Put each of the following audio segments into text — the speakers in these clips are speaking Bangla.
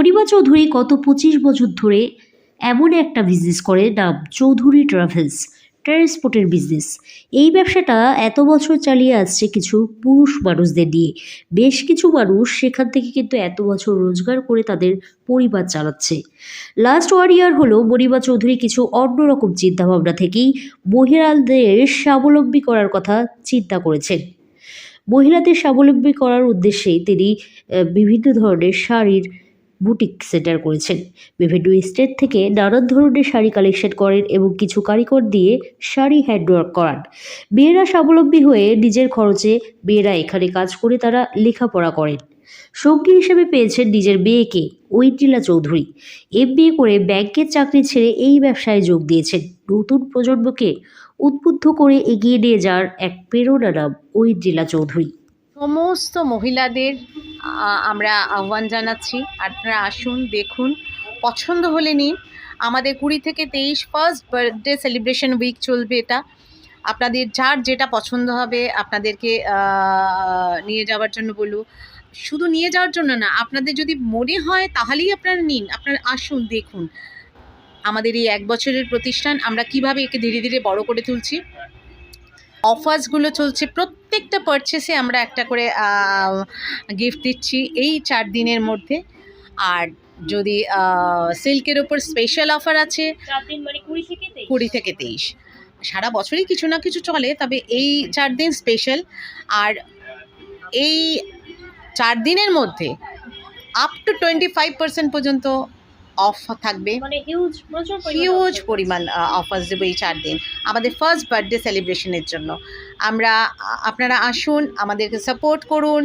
মণিমা চৌধুরী গত পঁচিশ বছর ধরে এমন একটা বিজনেস করে, নাম চৌধুরী ট্রাভেলস ট্রান্সপোর্টের বিজনেস এই ব্যবসাটা এত বছর চালিয়ে আসছে কিছু পুরুষ মানুষদের দিয়ে বেশ কিছু মানুষ সেখান থেকে কিন্তু এত বছর রোজগার করে তাদের পরিবার চালাচ্ছে। লাস্ট ওয়ান ইয়ার হলো মণিমা চৌধুরী কিছু অন্যরকম চিন্তাভাবনা থেকেই মহিলাদের স্বাবলম্বী করার কথা চিন্তা করেছেন। মহিলাদের স্বাবলম্বী করার উদ্দেশ্যে তিনি বিভিন্ন ধরনের শাড়ির বুটিক সেন্টার করেছেন। বিভিন্ন স্টেট থেকে নানান ধরনের শাড়ি কালেকশন করেন এবং কিছু কারিগর দিয়ে শাড়ি হ্যান্ডওয়ার্ক করান। মেয়েরা স্বাবলম্বী হয়ে নিজের খরচে মেয়েরা এখানে কাজ করে তারা লেখাপড়া করেন। সঙ্গী হিসেবে পেয়েছেন নিজের মেয়েকে ঐটিলা চৌধুরী। এম করে ব্যাংকের চাকরি ছেড়ে এই ব্যবসায় যোগ দিয়েছেন। নতুন প্রজন্মকে উদ্বুদ্ধ করে এগিয়ে নিয়ে যাওয়ার এক প্রেরণা নাম ঐটিলা চৌধুরী। সমস্ত মহিলাদের আমরা আহ্বান জানাচ্ছি। আপনারা আসুন, দেখুন, পছন্দ হলে নিন। আমাদের কুড়ি থেকে তেইশ ফার্স্ট বার্থডে সেলিব্রেশন উইক চলবে এটা। আপনাদের যার যেটা পছন্দ হবে, আপনাদেরকে নিয়ে যাওয়ার জন্য বলব শুধু নিয়ে যাওয়ার জন্য না, আপনাদের যদি মনে হয় তাহলেই আপনারা নিন। আপনারা আসুন, দেখুন। আমাদের এই এক বছরের প্রতিষ্ঠান, আমরা কীভাবে একে ধীরে ধীরে বড় করে তুলছি? অফার্সগুলো চলছে প্রত্যেকটা পারচেসে আমরা একটা করে গিফট দিচ্ছি এই চার দিনের মধ্যে। আর যদি সিল্কের ওপর স্পেশাল অফার আছে মানে কুড়ি থেকে কুড়ি থেকে তেইশ। সারা বছরই কিছু না কিছু চলে তবে এই চার দিন স্পেশাল আর এই চার দিনের মধ্যে up to twenty five percent পর্যন্ত অফ থাকবে। মানে হিউজ হিউজ পরিমাণ অফার্স দেবো এই চার দিন। আমাদের ফার্স্ট বার্থডে সেলিব্রেশনের জন্য। আমরা আপনারা আসুন আমাদেরকে সাপোর্ট করুন।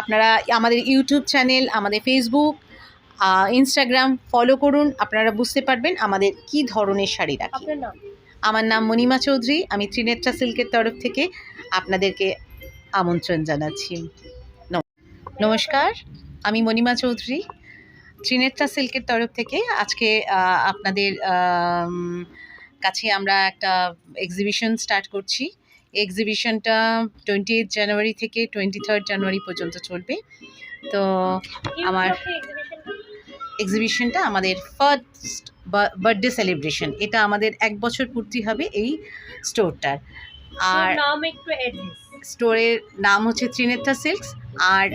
আপনারা আমাদের ইউটিউব চ্যানেল আমাদের ফেসবুক ইনস্টাগ্রাম ফলো করুন। আপনারা বুঝতে পারবেন আমাদের কি ধরনের শাড়ি রাখি। আমার নাম মণিমা চৌধুরী। আমি ত্রিনেত্রা সিল্কের তরফ থেকে আপনাদেরকে আমন্ত্রণ জানাচ্ছি। নমস্কার আমি মণিমা চৌধুরী। ত্রিনেত্রা সিল্কের তরফ থেকে আজকে আপনাদের কাছে আমরা একটা এক্সিবিশন স্টার্ট করছি। এক্সিবিশনটা টোয়েন্টি এইট জানুয়ারি থেকে টোয়েন্টি থার্ড জানুয়ারি পর্যন্ত চলবে। তো আমার এক্সিবিশনটা আমাদের ফার্স্ট বার্থডে সেলিব্রেশন এটা আমাদের এক বছর পূর্তি হবে এই স্টোরটার আর নাম একটু অ্যাড্রেস স্টোরের নাম হচ্ছে ত্রিনেত্রা সিল্কস। আর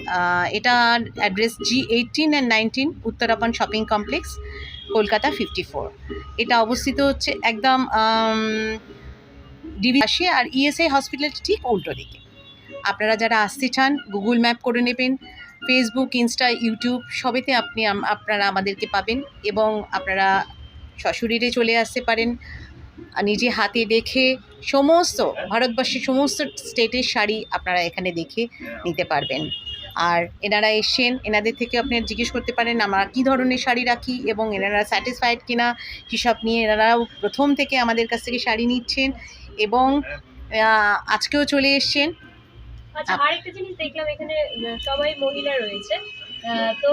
এটার address G eighteen and nineteen Uttarapan shopping complex, Kolkata fifty four এটা অবস্থিত হচ্ছে একদম ডিবি আসে আর ইএসআই হসপিটাল ঠিক উল্টো দিকে। আপনারা যারা আসতে চান গুগল ম্যাপ করে নেবেন ফেসবুক ইনস্টা ইউটিউব সবেতে আপনি আপনারা আমাদেরকে পাবেন এবং আপনারা সশরীরে চলে আসতে পারেন। নিজে হাতে দেখে সমস্ত ভারতবর্ষের সমস্ত স্টেটের শাড়ি আপনারা এখানে দেখে নিতে পারবেন। আর এনারা এসছেন, এনাদের থেকে আপনি জিজ্ঞেস করতে পারেন, আমরা কী ধরনের শাড়ি রাখি এবং এনারা স্যাটিসফাইড কিনা হিসাব নিয়ে এনারাও প্রথম থেকে আমাদের কাছ থেকে শাড়ি নিচ্ছেন এবং আজকেও চলে এসছেন। আচ্ছা আরেকটা জিনিস দেখলাম এখানে সবাই মহিলা রয়েছে। তো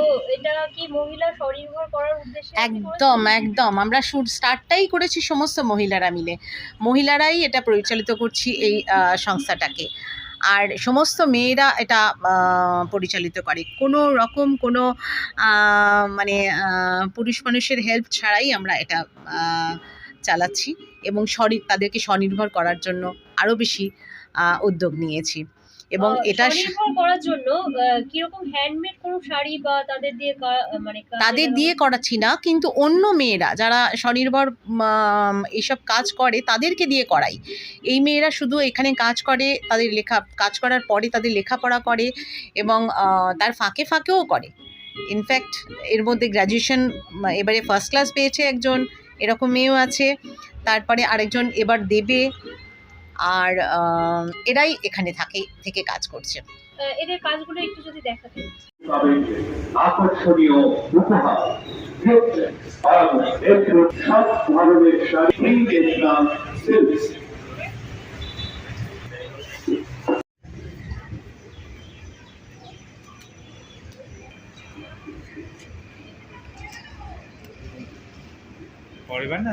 একদম একদম। আমরা শুট, স্টার্টটাই করেছি সমস্ত মহিলারা মিলে। মহিলারাই এটা পরিচালিত করছি এই সংস্থাটাকে। আর সমস্ত মেয়েরা এটা পরিচালিত করে। কোনো রকম কোনো মানে পুরুষ মানুষের হেল্প ছাড়াই আমরা এটা চালাচ্ছি। এবং স্বনি, তাদেরকে স্বনির্ভর করার জন্য আরও বেশি উদ্যোগ নিয়েছি। এবং এটা করার জন্য কীরকম হ্যান্ডমেড কোনো শাড়ি বা তাদের দিয়ে মানে তাদের দিয়ে করাচ্ছি না কিন্তু অন্য মেয়েরা যারা স্বনির্ভর উম, এইসব কাজ করে তাদেরকে দিয়ে করাই। এই মেয়েরা শুধু এখানে কাজ করে তাদের লেখা কাজ করার পরে তাদের লেখাপড়া করে এবং তার ফাঁকে ফাঁকেও করে। ইনফ্যাক্ট এর মধ্যে গ্র্যাজুয়েশন এবারে ফার্স্ট ক্লাস পেয়েছে একজন এরকম মেয়েও আছে। তারপরে আরেকজন এবার দেবে। আর আহ, এরাই এখানে থাকে থেকে কাজ করছে। আহ, এদের কাজগুলো একটু যদি দেখাতেন পাবেন আকর্ষণীয় উপহার gift আর সব ধরনের শাড়ি এই দেখলাম সিল্ক পরিবার না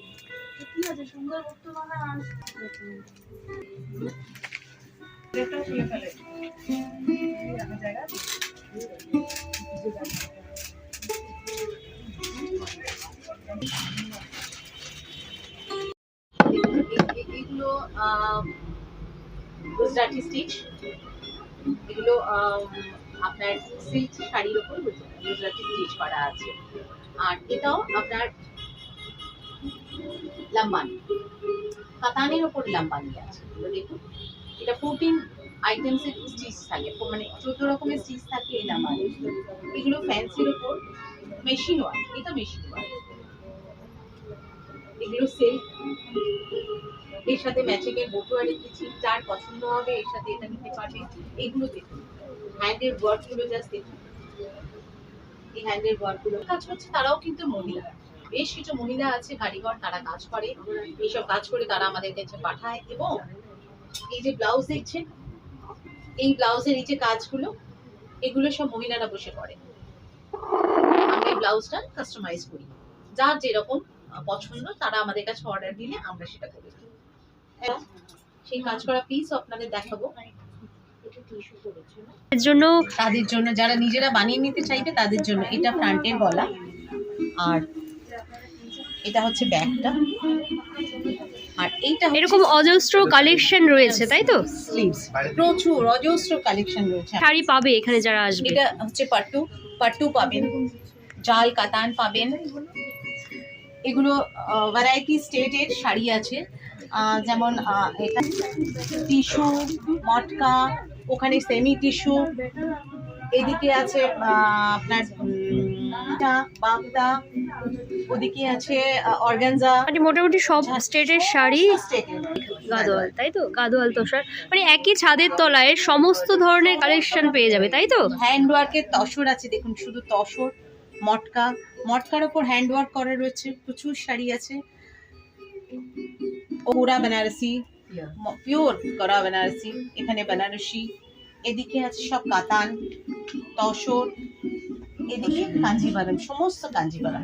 করিয়ে দিবে। এগুলো গুজরাটি স্টিচ এগুলো আপনার সিল্ক শাড়ির ওপর গুজরাটি স্টিচ করা আছে আর এটাও আপনার লাম্বানি। কাতানের ওপর লাম্বানি আছে। দেখুন, এটা ফোরটিন আইটেমসের স্টিচ থাকে। মানে চোদ্দ রকমের স্টিচ থাকে এই লাম্বানি এগুলো ফ্যান্সির ওপর মেশিন ওয়ার্ক এটা মেশিন ওয়ার্ক এগুলো সিল্ক এর সাথে ম্যাচিং এর বটুয়া রেখেছি যার পছন্দ হবে এর সাথে এটা নিতে পারবে। এগুলো দেখুন হ্যান্ডের ওয়ার্কগুলো জাস্ট দেখুন। এই হ্যান্ডের ওয়ার্কগুলো। কাজ করছে তারাও কিন্তু মহিলা বেশ কিছু মহিলা আছে কারিগর তারা কাজ করে। এইসব কাজ করে তারা আমাদের কাছে পাঠায় এবং এই যে ব্লাউজ দেখছেন এই ব্লাউজের এই যে কাজগুলো এগুলো সব মহিলারা বসে করে। আমরা এই ব্লাউজটা কাস্টমাইজ করি। যার যেরকম পছন্দ তারা আমাদের কাছে অর্ডার দিলে আমরা সেটা করে দিই। সেই কাজ করা পিস আপনাদের দেখাবো। এর জন্য তাদের জন্য যারা নিজেরা বানিয়ে নিতে চাইবে তাদের জন্য এটা ফ্রন্টের গলা। আর এটা হচ্ছে ব্যাকটা আর এইটা এরকম অজস্র কালেকশন রয়েছে তাই তো? স্লিভস প্রচুর অজস্র কালেকশন রয়েছে। শাড়ি পাবে এখানে যারা আসবে। এটা হচ্ছে পাট্টু। পাট্টু পাবেন। জাল কাতান পাবেন। এগুলো ভ্যারাইটি স্টেটের শাড়ি আছে। যেমন এটা টিস্যু মটকা ওখানে সেমি টিস্যু এদিকে আছে আপনার বাগদা ওদিকে আছে অর্গানজা। মানে মোটামুটি সব স্টেটের শাড়ি। গাদোয়াল তাই তো? গাদোয়াল তোষার মানে একই ছাদের তলায় সমস্ত ধরনের কালেকশন পেয়ে যাবে তাই তো? হ্যান্ড ওয়ার্কের তসর আছে দেখুন শুধু তসর মটকা। মটকার ওপর হ্যান্ড ওয়ার্ক করা রয়েছে প্রচুর শাড়ি আছে। ওরা বেনারসি পিওর করা বেনারসি এখানে বেনারসি। এদিকে আছে সব কাতান তসর। এদিকে কাঞ্জিভারম সমস্ত কাঞ্জিভারম